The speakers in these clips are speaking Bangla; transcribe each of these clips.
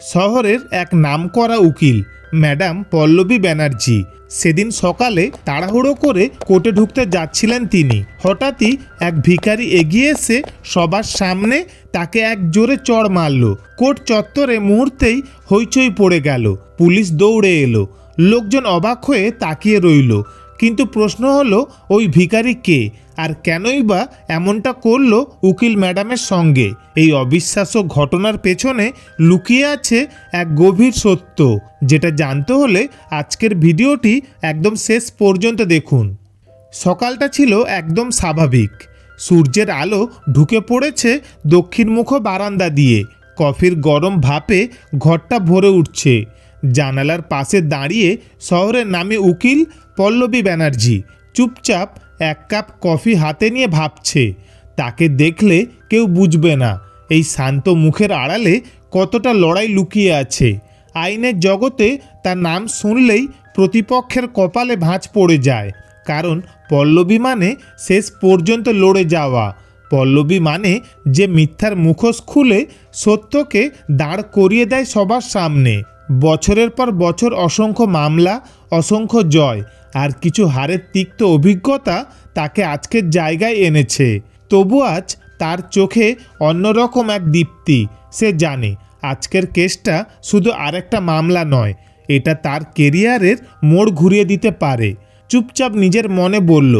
শহরের এক নামকরা উকিল, ম্যাডাম পল্লবী ব্যানার্জি। সেদিন সকালে তাড়াহুড়ো করে কোর্টে ঢুকতে যাচ্ছিলেন তিনি। হঠাৎই এক ভিখারি এগিয়ে এসে সবার সামনে তাকে এক জোরে চড় মারল। কোর্ট চত্বরে মুহূর্তেই হইচই পড়ে গেল। পুলিশ দৌড়ে এলো। লোকজন অবাক হয়ে তাকিয়ে রইল। কিন্তু প্রশ্ন হলো, ওই ভিখারি কে? আর কেনই বা এমনটা করল উকিল ম্যাডামের সঙ্গে? এই অবিশ্বাস্য ঘটনার পেছনে লুকিয়ে আছে এক গভীর সত্য, যেটা জানতে হলে আজকের ভিডিওটি একদম শেষ পর্যন্ত দেখুন। সকালটা ছিল একদম স্বাভাবিক। সূর্যের আলো ঢুকে পড়েছে দক্ষিণমুখ বারান্দা দিয়ে। কফির গরম ভাপে ঘরটা ভরে উঠছে। জানালার পাশে দাঁড়িয়ে শহরের নামে উকিল পল্লবী ব্যানার্জি। চুপচাপ এক কাপ কফি হাতে নিয়ে ভাবছে। তাকে দেখলে কেউ বুঝবে না। এই শান্ত মুখের আড়ালে কতটা লড়াই লুকিয়ে আছে। আইনের জগতে তার নাম শুনলেই প্রতিপক্ষের কপালে ভাঁজ পড়ে যায়। কারণ পল্লবী মানে শেষ পর্যন্ত লড়ে যাওয়া। পল্লবী মানে যে মিথ্যার মুখোশ খুলে সত্যকে দাঁড় করিয়ে দেয় সবার সামনে। বছরের পর বছর অসংখ্য মামলা, অসংখ্য জয়। আর কিছু হারের তিক্ত অভিজ্ঞতা তাকে আজকের জায়গায় এনেছে। তবু আজ তার চোখে অন্যরকম এক দীপ্তি, সে জানে আজকের কেসটা শুধু আরেকটা মামলা নয়, এটা তার কেরিয়ারের মোড় ঘুরিয়ে দিতে পারে। চুপচাপ নিজের মনে বলল,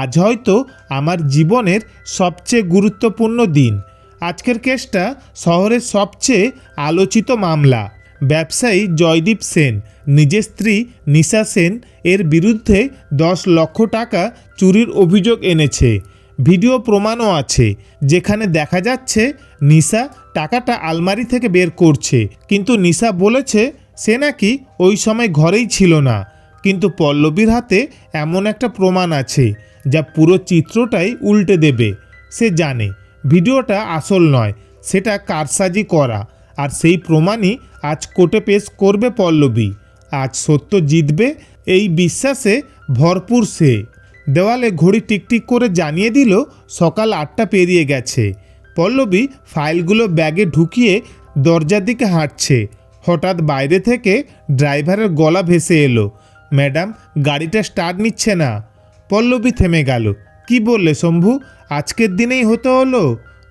আজ হয়তো আমার জীবনের সবচেয়ে গুরুত্বপূর্ণ দিন। আজকের কেসটা শহরের সবচেয়ে আলোচিত মামলা। ব্যবসায়ী জয়দীপ সেন, নিজের স্ত্রী নিশা সেন এর বিরুদ্ধে দশ লক্ষ টাকা চুরির অভিযোগ এনেছে। ভিডিও প্রমাণও আছে, যেখানে দেখা যাচ্ছে নিশা টাকাটা আলমারি থেকে বের করছে। কিন্তু নিশা বলেছে সে নাকি ওই সময় ঘরেই ছিল না। কিন্তু পল্লবীর হাতে এমন একটা প্রমাণ আছে, যা পুরো চিত্রটাই উল্টে দেবে। সে জানে, ভিডিওটা আসল নয়, সেটা কারসাজি করা। আর সেই প্রমাণই আজ কোর্টে পেশ করবে পল্লবী। আজ সত্য জিতবে এই বিশ্বাসে ভরপুর সে। দেওয়ালে ঘড়ি টিকটিক করে জানিয়ে দিল, সকাল আটটা পেরিয়ে গেছে। পল্লবী ফাইলগুলো ব্যাগে ঢুকিয়ে দরজার দিকে হাঁটছে। হঠাৎ বাইরে থেকে ড্রাইভারের গলা ভেসে এলো, ম্যাডাম, গাড়িটা স্টার্ট নিচ্ছে না। পল্লবী থেমে গেল, কি বললে শম্ভু? আজকের দিনেই হতে হলো?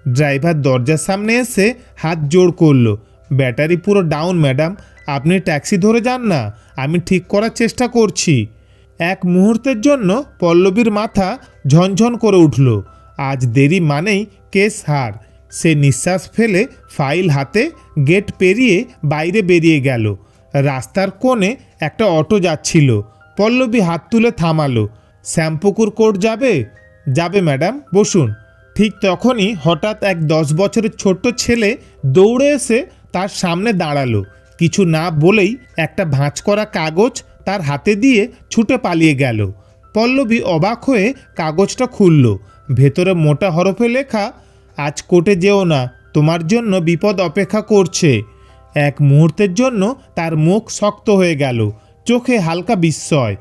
ড্রাইভার দরজার সামনে এসে হাত জোড় করল ব্যাটারি পুরো ডাউন ম্যাডাম আপনি ট্যাক্সি ধরে যান না। আমি ঠিক করার চেষ্টা করছি। এক মুহূর্তের জন্য পল্লবীর মাথা ঝনঝন করে উঠল। আজ দেরি মানেই কেস হার। সে নিঃশ্বাস ফেলে ফাইল হাতে গেট পেরিয়ে বাইরে বেরিয়ে গেল। রাস্তার কোণে একটা অটো যাচ্ছিল। পল্লবী হাত তুলে থামালো। শ্যাম্পুকুর কোর্ট যাবে? যাবে ম্যাডাম বসুন। ঠিক তখনই হঠাৎ এক দশ বছরের ছোট্ট ছেলে দৌড়ে এসে তার সামনে দাঁড়াল। কিছু না বলেই একটা ভাঁজ করা কাগজ তার হাতে দিয়ে ছুটে পালিয়ে গেল। পল্লবী অবাক হয়ে কাগজটা খুলল। ভেতরে মোটা হরফে লেখা, আজ কোর্টে যেও না, তোমার জন্য বিপদ অপেক্ষা করছে। এক মুহূর্তের জন্য তার মুখ শক্ত হয়ে গেল, চোখে হালকা বিস্ময়।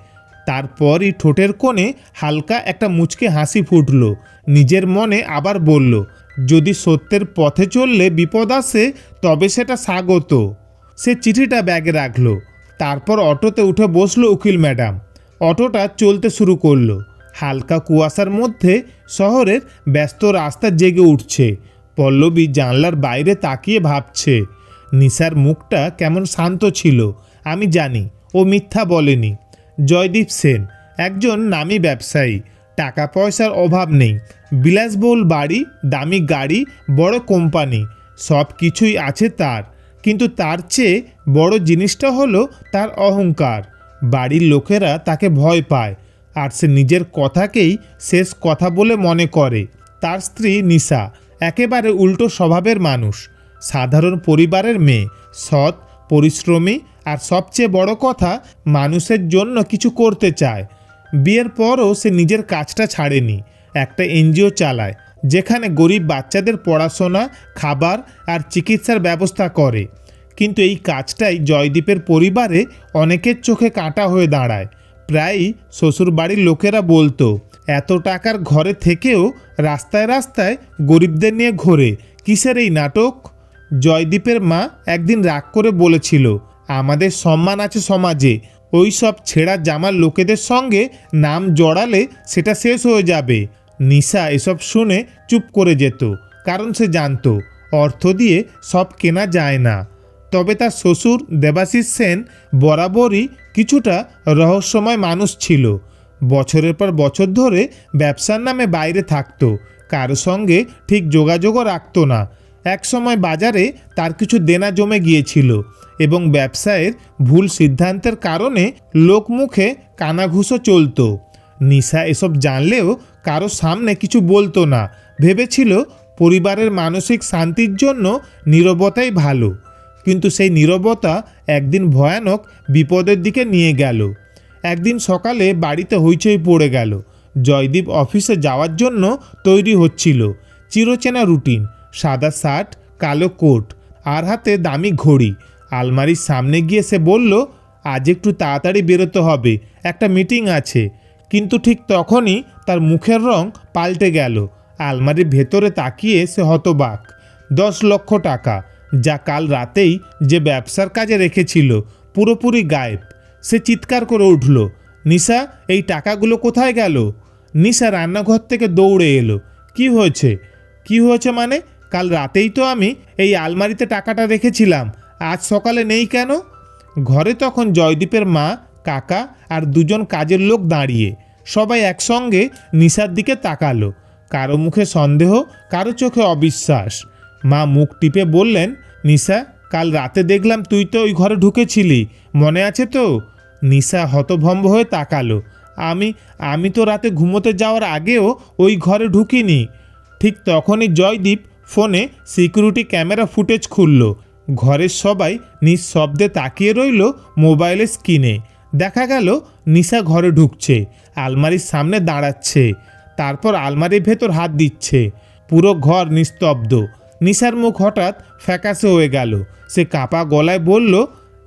তারপরই ঠোঁটের কোণে হালকা একটা মুচকে হাসি ফুটল। নিজের মনে আবার বলল যদি সত্যের পথে চললে বিপদ আসে, তবে সেটা স্বাগত। সে চিঠিটা ব্যাগে রাখল। তারপর অটোতে উঠে বসল উকিল ম্যাডাম। অটোটা চলতে শুরু করল। হালকা কুয়াশার মধ্যে শহরের ব্যস্ত রাস্তা জেগে উঠছে। পল্লবী জানলার বাইরে তাকিয়ে ভাবছে নিশার মুখটা কেমন শান্ত ছিল, আমি জানি, ও মিথ্যা বলেনি। জয়দীপ সেন, একজন নামী ব্যবসায়ী। টাকা পয়সার অভাব নেই বিলাসবহুল বাড়ি, দামি গাড়ি, বড় কোম্পানি, সব কিছুই আছে তার। কিন্তু তার চেয়ে বড় জিনিসটা হলো তার অহংকার। বাড়ির লোকেরা তাকে ভয় পায়, আর সে নিজের কথাকেই শেষ কথা বলে মনে করে। তার স্ত্রী নিশা, একেবারে উল্টো স্বভাবের মানুষ। সাধারণ পরিবারের মেয়ে, সৎ, পরিশ্রমী, আর সবচেয়ে বড় কথা, মানুষের জন্য কিছু করতে চায়। বিয়ের পরও সে নিজের কাজটা ছাড়েনি। একটা এনজিও চালায়, যেখানে গরিব বাচ্চাদের পড়াশোনা, খাবার আর চিকিৎসার ব্যবস্থা করে। কিন্তু এই কাজটাই জয়দীপের পরিবারে অনেকের চোখে কাঁটা হয়ে দাঁড়ায়। প্রায়ই শ্বশুর বাড়ির লোকেরা বলতো, এত টাকার ঘরে থেকেও রাস্তায় রাস্তায় গরিবদের নিয়ে ঘোরে, কিসের এই নাটক? জয়দীপের মা একদিন রাগ করে বলেছিল, আমাদের সম্মান আছে সমাজে, ওই সব ছেঁড়া জামার লোকেদের সঙ্গে নাম জড়ালে সেটা শেষ হয়ে যাবে। নিশা এসব শুনে চুপ করে যেত, কারণ সে জানতো, অর্থ দিয়ে সব কেনা যায় না। তবে তার শ্বশুর দেবাশিস সেন বরাবরই কিছুটা রহস্যময় মানুষ ছিল। বছরের পর বছর ধরে ব্যবসার নামে বাইরে থাকতো, কারও সঙ্গে ঠিক যোগাযোগও রাখতো না। একসময় বাজারে তার কিছু দেনা জমে গিয়েছিল এবং ব্যবসায়ের ভুল সিদ্ধান্তের কারণে লোকমুখে কানাঘুষো চলতো। নিশা এসব জানলেও কারও সামনে কিছু বলতো না। ভেবেছিল পরিবারের মানসিক শান্তির জন্য নীরবতাই ভালো। কিন্তু সেই নীরবতা একদিন ভয়ানক বিপদের দিকে নিয়ে গেল। একদিন সকালে বাড়িতে হইচই পড়ে গেল। জয়দীপ অফিসে যাওয়ার জন্য তৈরি হচ্ছিল। চিরচেনা রুটিন, সাদা শার্ট, কালো কোট, আর হাতে দামি ঘড়ি। আলমারির সামনে গিয়ে সে বলল, আজ একটু তাড়াতাড়ি বেরোতে হবে। একটা মিটিং আছে। কিন্তু ঠিক তখনই তার মুখের রং পাল্টে গেল। আলমারির ভেতরে তাকিয়ে সে হতবাক। দশ লক্ষ টাকা, যা কাল রাতেই যে ব্যবসার কাজে রেখেছিল, পুরোপুরি গায়েব। সে চিৎকার করে উঠল, নিশা, এই টাকাগুলো কোথায় গেল? নিশা রান্নাঘর থেকে দৌড়ে এলো, কি হয়েছে? কি হয়েছে মানে? কাল রাতেই তো আমি এই আলমারিতে টাকাটা রেখেছিলাম, আজ সকালে নেই কেন? ঘরে তখন জয়দীপের মা কাকা আর দুজন কাজের লোক দাঁড়িয়ে সবাই একসঙ্গে নিশার দিকে তাকালো। কারও মুখে সন্দেহ, কারও চোখে অবিশ্বাস। মা মুখ টিপে বললেন নিশা কাল রাতে দেখলাম তুই তো ওই ঘরে ঢুকেছিলি, মনে আছে তো? নিশা হতভম্ব হয়ে তাকালো। আমি আমি তো রাতে ঘুমোতে যাওয়ার আগেও ওই ঘরে ঢুকিনি। ঠিক তখনই জয়দীপ ফোনে সিকিউরিটি ক্যামেরা ফুটেজ খুলল। ঘরের সবাই নিঃশব্দে তাকিয়ে রইল মোবাইলের স্ক্রিনে। দেখা গেল নিশা ঘরে ঢুকছে, আলমারির সামনে দাঁড়াচ্ছে, তারপর আলমারির ভেতর হাত দিচ্ছে। পুরো ঘর নিস্তব্ধ। নিশার মুখ হঠাৎ ফ্যাকাশে হয়ে গেল। সে কাঁপা গলায় বলল,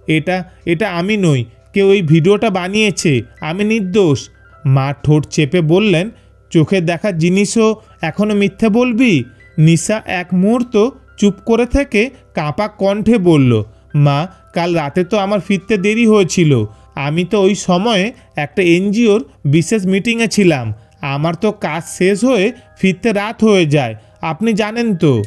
এটা এটা আমি নই, কেউ এই ভিডিওটা বানিয়েছে, আমি নির্দোষ। মা ঠোঁট চেপে বললেন চোখে দেখা জিনিসও এখনও মিথ্যে বলবি? নিশা এক মুহূর্ত চুপ করে থেকে কাঁপা কণ্ঠে বলল, মা, কাল রাতে তো আমার ফিরতে দেরি হয়েছিল আমি তো ওই সময়ে একটা এনজিওর বিশেষ মিটিংয়ে ছিলাম। আমার তো কাজ শেষ হয়ে ফিরতে রাত হয়ে যায়। আপনি জানেন তো,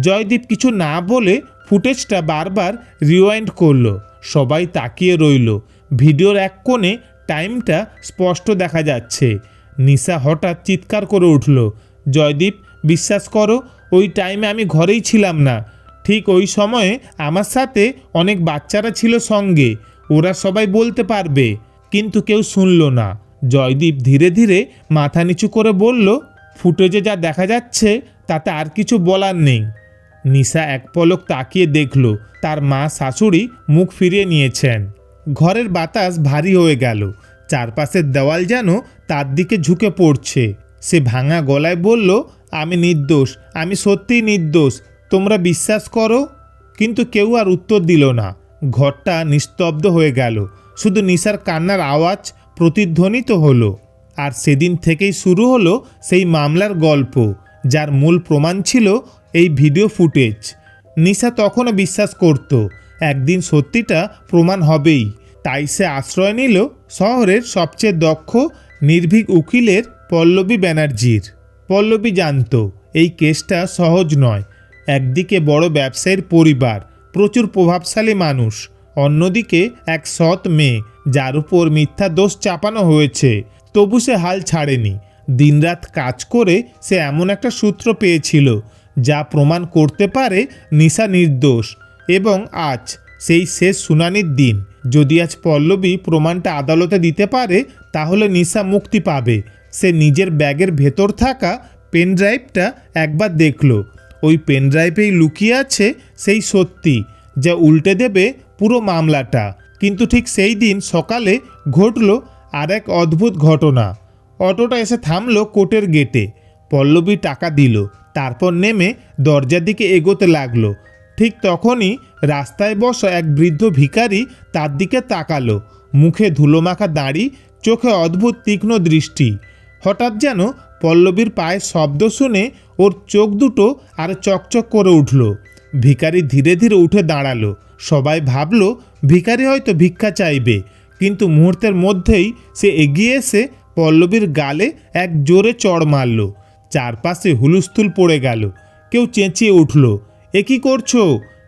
জয়দীপ কিছু না বলে ফুটেজটা বারবার রিওয়াইন্ড করল, সবাই তাকিয়ে রইল। ভিডিওর এক কোণে টাইমটা স্পষ্ট দেখা যাচ্ছে। নিশা হঠাৎ চিৎকার করে উঠল, জয়দীপ, বিশ্বাস করো, ওই টাইমে আমি ঘরেই ছিলাম না। ঠিক ওই সময়ে আমার সাথে অনেক বাচ্চারা ছিল সঙ্গে। ওরা সবাই বলতে পারবে। কিন্তু কেউ শুনল না। জয়দীপ ধীরে ধীরে মাথা নিচু করে বলল, ফুটেজে যা দেখা যাচ্ছে, তাতে আর কিছু বলার নেই। নিশা এক পলক তাকিয়ে দেখল, তার মা শাশুড়ি মুখ ফিরিয়ে নিয়েছেন। ঘরের বাতাস ভারী হয়ে গেল। চারপাশের দেওয়াল যেন তার দিকে ঝুঁকে পড়ছে। সে ভাঙা গলায় বলল, আমি নির্দোষ, আমি সত্যিই নির্দোষ, তোমরা বিশ্বাস করো? কিন্তু কেউ আর উত্তর দিল না। ঘরটা নিস্তব্ধ হয়ে গেল। শুধু নিশার কান্নার আওয়াজ প্রতিধ্বনিত হলো। আর সেদিন থেকেই শুরু হলো সেই মামলার গল্প, যার মূল প্রমাণ ছিল এই ভিডিও ফুটেজ। নিশা তখনও বিশ্বাস করত, একদিন সত্যিটা প্রমাণ হবেই। তাই সে আশ্রয় নিল শহরের সবচেয়ে দক্ষ, নির্ভীক উকিলের পল্লবী ব্যানার্জির। পল্লবী জানত, এই কেসটা সহজ নয়, একদিকে বড় ব্যবসায়ীর পরিবার প্রচুর প্রভাবশালী মানুষ। অন্যদিকে এক সৎ মেয়ে, যার উপর মিথ্যা দোষ চাপানো হয়েছে, তবু সে হাল ছাড়েনি। দিনরাত কাজ করে সে এমন একটা সূত্র পেয়েছিল, যা প্রমাণ করতে পারে নিশা নির্দোষ। এবং আজ সেই শেষ শুনানির দিন। যদি আজ পল্লবী প্রমাণটা আদালতে দিতে পারে, তাহলে নিশা মুক্তি পাবে। সে নিজের ব্যাগের ভেতর থাকা পেন ড্রাইভটা একবার দেখল। ওই পেনড্রাইভেই লুকিয়ে আছে সেই সত্যি, যা উল্টে দেবে পুরো মামলাটা। কিন্তু ঠিক সেই দিন সকালে ঘটল আর এক অদ্ভুত ঘটনা। অটোটা এসে থামলো কোর্টের গেটে। পল্লবী টাকা দিল, তারপর নেমে দরজার দিকে এগোতে লাগল। ঠিক তখনই রাস্তায় বসা এক বৃদ্ধ ভিখারি তার দিকে তাকালো। মুখে ধুলোমাখা দাড়ি, চোখে অদ্ভুত তীক্ষ্ণ দৃষ্টি। হঠাৎ যেন পল্লবীর পায়ের শব্দ শুনে ওর চোখ দুটো আর চকচক করে উঠল। ভিখারি ধীরে ধীরে উঠে দাঁড়াল। সবাই ভাবলো, ভিখারি হয়তো ভিক্ষা চাইবে। কিন্তু মুহূর্তের মধ্যেই সে এগিয়ে এসে পল্লবীর গালে এক জোরে চড় মারল। চারপাশে হুলুস্থুল পড়ে গেল। কেউ চেঁচিয়ে উঠল, এ কী করছ?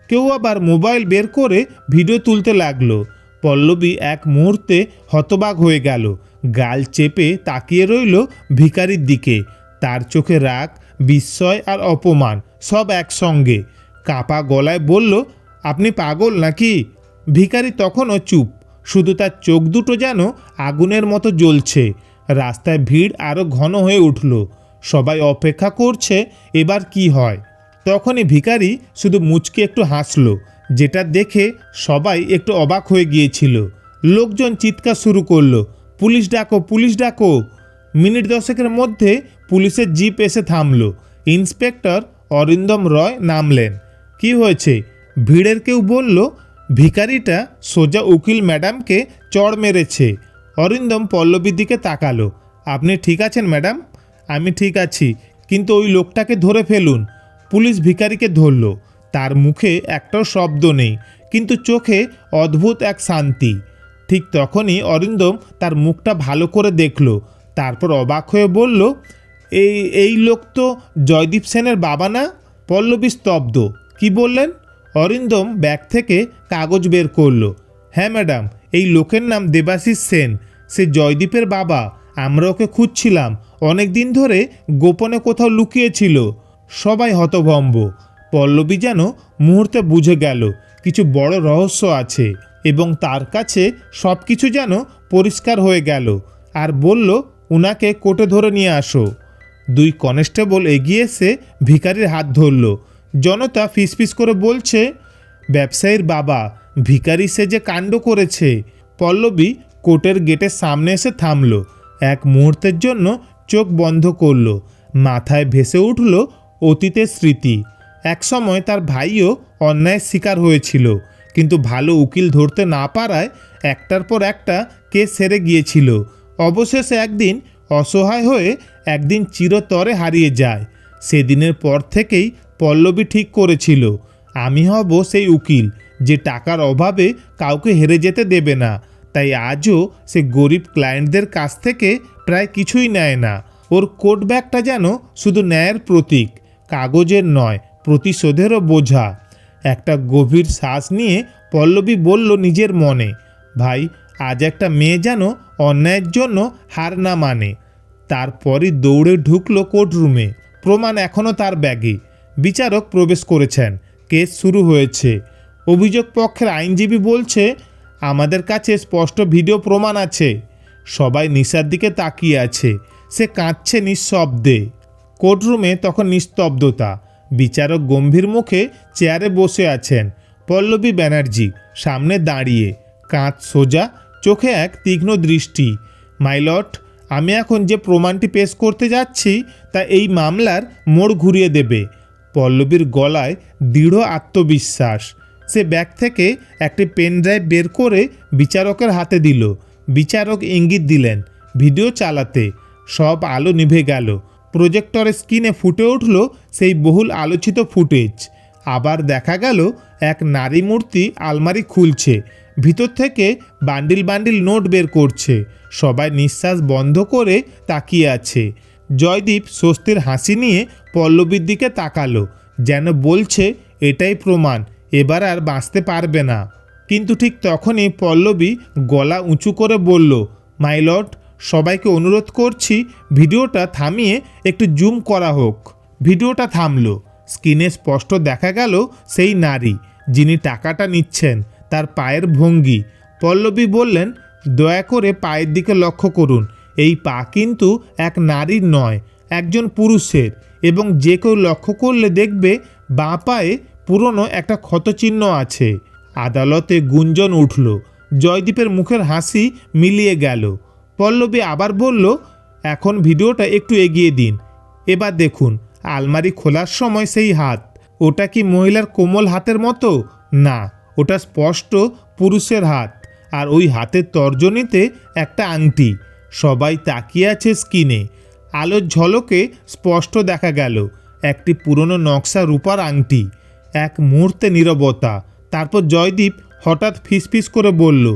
কেউ আবার মোবাইল বের করে ভিডিও তুলতে লাগল। পল্লবী এক মুহূর্তে হতবাক হয়ে গেল। গাল চেপে তাকিয়ে রইল ভিখারির দিকে। তার চোখে রাগ, বিস্ময় আর অপমান সব একসঙ্গে। কাপা গলায় বলল, আপনি পাগল নাকি? ভিখারি তখনও চুপ। শুধু তার চোখ দুটো যেন আগুনের মতো জ্বলছে। রাস্তায় ভিড় আরও ঘন হয়ে উঠল। সবাই অপেক্ষা করছে, এবার কি হয়? তখনই ভিখারি শুধু মুচকে একটু হাসলো, যেটা দেখে সবাই একটু অবাক হয়ে গিয়েছিল। লোকজন চিৎকার শুরু করল পুলিশ ডাকো পুলিশ ডাকো। মিনিট দশেকের মধ্যে পুলিশের জিপ এসে থামলো। ইন্সপেক্টর অরিন্দম রয় নামলেন। কি হয়েছে? ভিড়ের কেউ বলল, ভিখারিটা সোজা উকিল ম্যাডামকে চড় মেরেছে। অরিন্দম পল্লবীর দিকে তাকালো। আপনি ঠিক আছেন ম্যাডাম? আমি ঠিক আছি, কিন্তু ওই লোকটাকে ধরে ফেলুন। পুলিশ ভিখারিকে ধরল। তার মুখে একটাও শব্দ নেই, কিন্তু চোখে অদ্ভুত এক শান্তি। ঠিক তখনই অরিন্দম তার মুখটা ভালো করে দেখল। তারপর অবাক হয়ে বলল, এই এই লোক তো জয়দীপ সেনের বাবা না? পল্লবী স্তব্ধ। কি বললেন? অরিন্দম ব্যাগ থেকে কাগজ বের করল। হ্যাঁ ম্যাডাম, এই লোকের নাম দেবাশিস সেন। সে জয়দীপের বাবা। আমরা ওকে খুঁজছিলাম। অনেক দিন ধরে গোপনে কোথাও লুকিয়েছিল। সবাই হতভম্ব। পল্লবী যেন মুহূর্তে বুঝে গেল, কিছু বড় রহস্য আছে। এবং তার কাছে সব কিছু যেন পরিষ্কার হয়ে গেল। আর বলল, উনাকে কোটে ধরে নিয়ে আসো। দুই কনস্টেবল এগিয়ে এসে ভিখারির হাত ধরল। জনতা ফিসফিস করে বলছে, ব্যবসায়ীর বাবা, ভিখারি সে যে কাণ্ড করেছে। পল্লবী কোর্টের গেটের সামনে এসে থামল। এক মুহূর্তের জন্য চোখ বন্ধ করল। মাথায় ভেসে উঠল অতীতের স্মৃতি। একসময় তার ভাইও অন্যায়ের শিকার হয়েছিল। কিন্তু ভালো উকিল ধরতে না পারায় একটার পর একটা কেস সেরে গিয়েছিল। অবশেষে একদিন অসহায় হয়ে একদিন চিরতরে হারিয়ে যায়। সেদিনের পর থেকেই পল্লবী ঠিক করেছিল, আমি হব সেই উকিল, যে টাকার অভাবে কাউকে হেরে যেতে দেবে না। তাই আজও সে গরিব ক্লায়েন্টদের কাছ থেকে প্রায় কিছুই নেয় না। ওর কোট ব্যাগটা যেন শুধু ন্যায়ের প্রতীক, কাগজের নয়, প্রতিশোধেরও বোঝা। একটা গভীর শ্বাস নিয়ে পল্লবী বলল নিজের মনে, ভাই, আজ একটা মেয়ে যেন অন্যায়ের জন্য হার না মানে। তারপরই দৌড়ে ঢুকলো কোর্টরুমে। প্রমাণ এখনও তার ব্যাগে। বিচারক প্রবেশ করেছেন। কেস শুরু হয়েছে। অভিযোগ পক্ষের আইনজীবী বলছে, আমাদের কাছে স্পষ্ট ভিডিও প্রমাণ আছে। সবাই নিশার দিকে তাকিয়ে আছে। সে কাঁদছে নিঃশব্দে। কোর্টরুমে তখন নিস্তব্ধতা। বিচারক গম্ভীর মুখে চেয়ারে বসে আছেন। পল্লবী ব্যানার্জি সামনে দাঁড়িয়ে, কাঁধ সোজা, চোখে এক তীক্ষ্ণ দৃষ্টি। মাইলট আমি এখন যে প্রমাণটি পেশ করতে যাচ্ছি, তা এই মামলার মোড় ঘুরিয়ে দেবে। পল্লবীর গলায় দৃঢ় আত্মবিশ্বাস। সে ব্যাগ থেকে একটি পেন ড্রাইভ বের করে বিচারকের হাতে দিল। বিচারক ইঙ্গিত দিলেন, ভিডিও চালাতে। সব আলো নিভে গেল। প্রজেক্টরের স্ক্রিনে ফুটে উঠল সেই বহুল আলোচিত ফুটেজ। আবার দেখা গেল এক নারী মূর্তি আলমারি খুলছে, ভিতর থেকে বান্ডিল বান্ডিল নোট বের করছে, সবাই নিঃশ্বাস বন্ধ করে তাকিয়ে আছে। জয়দীপ স্বস্তির হাসি নিয়ে পল্লবীর দিকে তাকালো, যেন বলছে, এটাই প্রমাণ, এবার আর বাঁচতে পারবে না। কিন্তু ঠিক তখনই পল্লবী গলা উঁচু করে বলল মাইলট সবাইকে অনুরোধ করছি ভিডিওটা থামিয়ে একটু জুম করা হোক। ভিডিওটা থামলো। স্ক্রিনে স্পষ্ট দেখা গেল সেই নারী, যিনি টাকাটা নিচ্ছেন, তার পায়ের ভঙ্গি। পল্লবী বললেন, দয়া করে পায়ের দিকে লক্ষ্য করুন। এই পা কিন্তু এক নারীর নয়, একজন পুরুষের। এবং যে কেউ লক্ষ্য করলে দেখবে, বাঁ পায়ে পুরনো একটা ক্ষতচিহ্ন আছে। আদালতে গুঞ্জন উঠল। জয়দীপের মুখের হাসি মিলিয়ে গেল। পল্লবী আবার বলল, এখন ভিডিওটা একটু এগিয়ে দিন। এবার দেখুন, আলমারি খোলার সময় সেই হাত। ওটা কি মহিলার কোমল হাতের মতো? না, ওটা স্পষ্ট পুরুষের হাত। আর ওই হাতের তর্জনীতে একটা আংটি। সবাই তাকিয়ে আছে স্কিনে আলোর ঝলকে স্পষ্ট দেখা গেল, একটি পুরনো নকশা রূপার আংটি। এক মুহূর্তে নীরবতা। তারপর জয়দীপ হঠাৎ ফিসফিস করে বলল,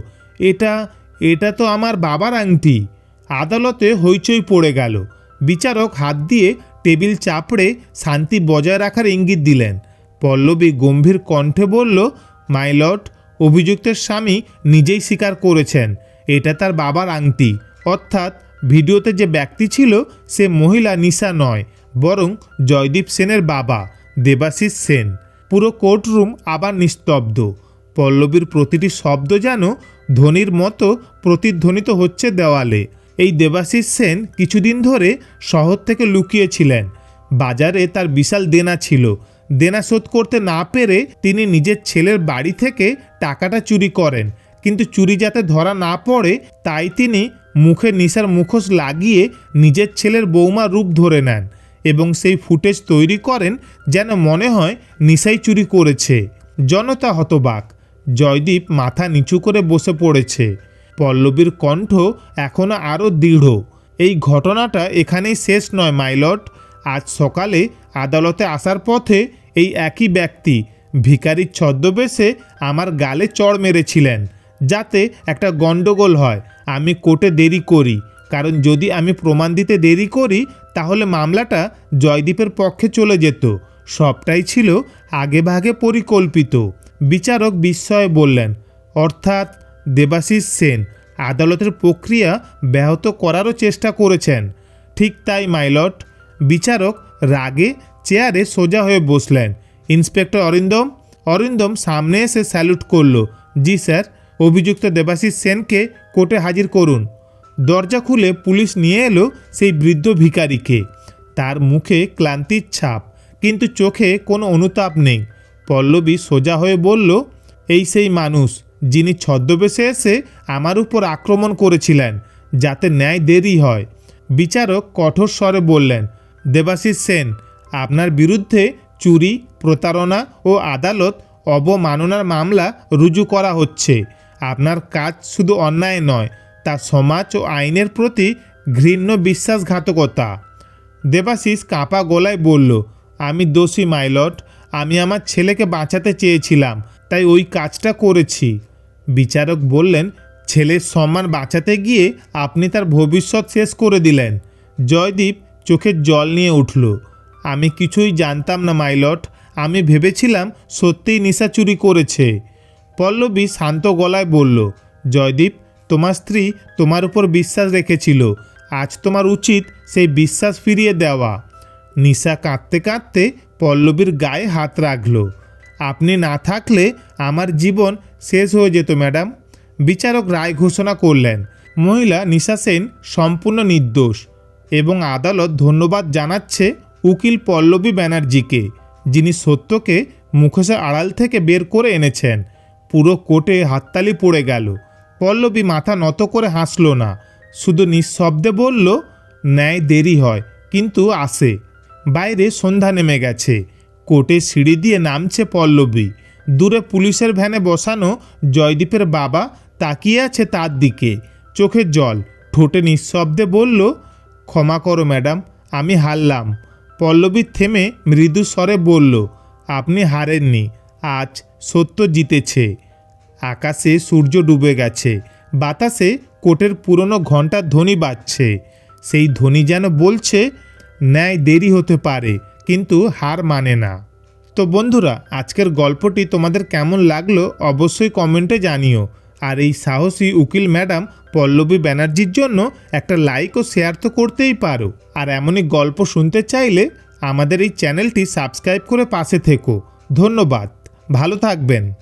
এটা এটা তো আমার বাবার আংটি। আদালতে হইচই পড়ে গেল। বিচারক হাত দিয়ে টেবিল চাপড়ে শান্তি বজায় রাখার ইঙ্গিত দিলেন। পল্লবী গম্ভীর কণ্ঠে বলল মাইলট অভিযুক্তের স্বামী নিজেই স্বীকার করেছেন। এটা তার বাবার আংটি। অর্থাৎ ভিডিওতে যে ব্যক্তি ছিল, সে মহিলা নিশা নয়, বরং জয়দীপ সেনের বাবা, দেবাশিস সেন। পুরো কোর্টরুম আবার নিস্তব্ধ। পল্লবীর প্রতিটি শব্দ যেন ধ্বনির মতো প্রতিধ্বনিত হচ্ছে দেওয়ালে। এই দেবাশিস সেন কিছুদিন ধরে শহর থেকে লুকিয়েছিলেন। বাজারে তার বিশাল দেনা ছিল। দেনা শোধ করতে না পেরে তিনি নিজের ছেলের বাড়ি থেকে টাকাটা চুরি করেন। কিন্তু চুরি যাতে ধরা না পড়ে, তাই তিনি মুখে নিশার মুখোশ লাগিয়ে নিজের ছেলের বৌমা রূপ ধরে নেন এবং সেই ফুটেজ তৈরি করেন যেন মনে হয় নিশাই চুরি করেছে। জনতা হতবাক। জয়দীপ মাথা নিচু করে বসে পড়েছে। পল্লবীর কণ্ঠ এখনও আরও দৃঢ়। এই ঘটনাটা এখানেই শেষ নয় মাইলট আজ সকালে আদালতে আসার পথে এই একই ব্যক্তি ভিখারির ছদ্মবেশে আমার গালে চড় মেরেছিলেন, যাতে একটা গণ্ডগোল হয়। আমি কোর্টে দেরি করি, কারণ যদি আমি প্রমাণ দিতে দেরি করি, তাহলে মামলাটা জয়দীপের পক্ষে চলে যেত। সবটাই ছিল আগেভাগে পরিকল্পিত। বিচারক বিস্ময়ে বললেন, অর্থাৎ দেবাশিস সেন আদালতের প্রক্রিয়া ব্যাহত করারও চেষ্টা করেছেন। ঠিক তাই মাইলট বিচারক রাগে চেয়ারে সোজা হয়ে বসলেন। ইন্সপেক্টর অরিন্দম অরিন্দম সামনে এসে স্যালুট করল। জি স্যার, অভিযুক্ত দেবাশিস সেনকে কোর্টে হাজির করুন। দরজা খুলে পুলিশ নিয়ে এলো সেই বৃদ্ধ ভিখারিকে। তার মুখে ক্লান্তির ছাপ, কিন্তু চোখে কোনো অনুতাপ নেই। পল্লবী সোজা হয়ে বলল, এই সেই মানুষ যিনি ছদ্মবেশে এসে আমার উপর আক্রমণ করেছিলেন, যাতে ন্যায় দেরি হয়। বিচারক কঠোর স্বরে বললেন, দেবাশিস সেন, আপনার বিরুদ্ধে চুরি, প্রতারণা ও আদালত অবমাননার মামলা রুজু করা হচ্ছে। আপনার কাজ শুধু অন্যায় নয়, তা সমাজ ও আইনের প্রতি ঘৃণ্য বিশ্বাসঘাতকতা। দেবাশিস কাঁপা গলায় বলল, আমি দোষী মাইলট আমি আমার ছেলেকে বাঁচাতে চেয়েছিলাম, তাই ওই কাজটা করেছি। বিচারক বললেন, ছেলের সম্মান বাঁচাতে গিয়ে আপনি তার ভবিষ্যৎ শেষ করে দিলেন। জয়দীপ চোখের জল নিয়ে উঠল। আমি কিছুই জানতাম না মাইলট আমি ভেবেছিলাম সত্যিই নিশা চুরি করেছে। পল্লবী শান্ত গলায় বলল, জয়দীপ, তোমার স্ত্রী তোমার উপর বিশ্বাস রেখেছিল। আজ তোমার উচিত সেই বিশ্বাস ফিরিয়ে দেওয়া। নিশা কাঁদতে কাঁদতে পল্লবীর গায়ে হাত রাখল। আপনি না থাকলে আমার জীবন শেষ হয়ে যেত, ম্যাডাম। বিচারক রায় ঘোষণা করলেন। মহিলা নিশা সেন সম্পূর্ণ নির্দোষ এবং আদালত ধন্যবাদ জানাচ্ছে উকিল পল্লবী ব্যানার্জিকে, যিনি সত্যকে মুখোশের আড়াল থেকে বের করে এনেছেন। পুরো কোর্টে হাততালি পড়ে গেল। পল্লবী মাথা নত করে হাসল না। শুধু নিঃশব্দে বলল, ন্যায় দেরি হয়, কিন্তু আসে। বাইরে সন্ধ্যা নেমে গেছে। কোর্টে সিঁড়ি দিয়ে নামছে পল্লবী। দূরে পুলিশের ভ্যানে বসানো জয়দীপের বাবা তাকিয়ে আছে তার দিকে। চোখের জল। ঠোঁটে নিঃশব্দে বলল, ক্ষমা করো ম্যাডাম, আমি হারলাম। পল্লবী থেমে মৃদু স্বরে বলল, আপনি হারেননি, আজ সত্য জিতেছে। আকাশে সূর্য ডুবে গেছে, বাতাসে কোটের পুরনো ঘণ্টার ধ্বনি বাজছে। সেই ধ্বনি যেন বলছে ন্যায় দেরি হতে পারে, কিন্তু হার মানে না। তো বন্ধুরা, আজকের গল্পটি তোমাদের কেমন লাগল অবশ্যই কমেন্টে জানিও। আর এই সাহসী উকিল ম্যাডাম পল্লবী ব্যানার্জির জন্য একটা লাইক ও শেয়ার তো করতেই পারো। আর এমনই গল্প শুনতে চাইলে আমাদের এই চ্যানেলটি সাবস্ক্রাইব করে পাশে থেকো। ধন্যবাদ। ভালো থাকবেন।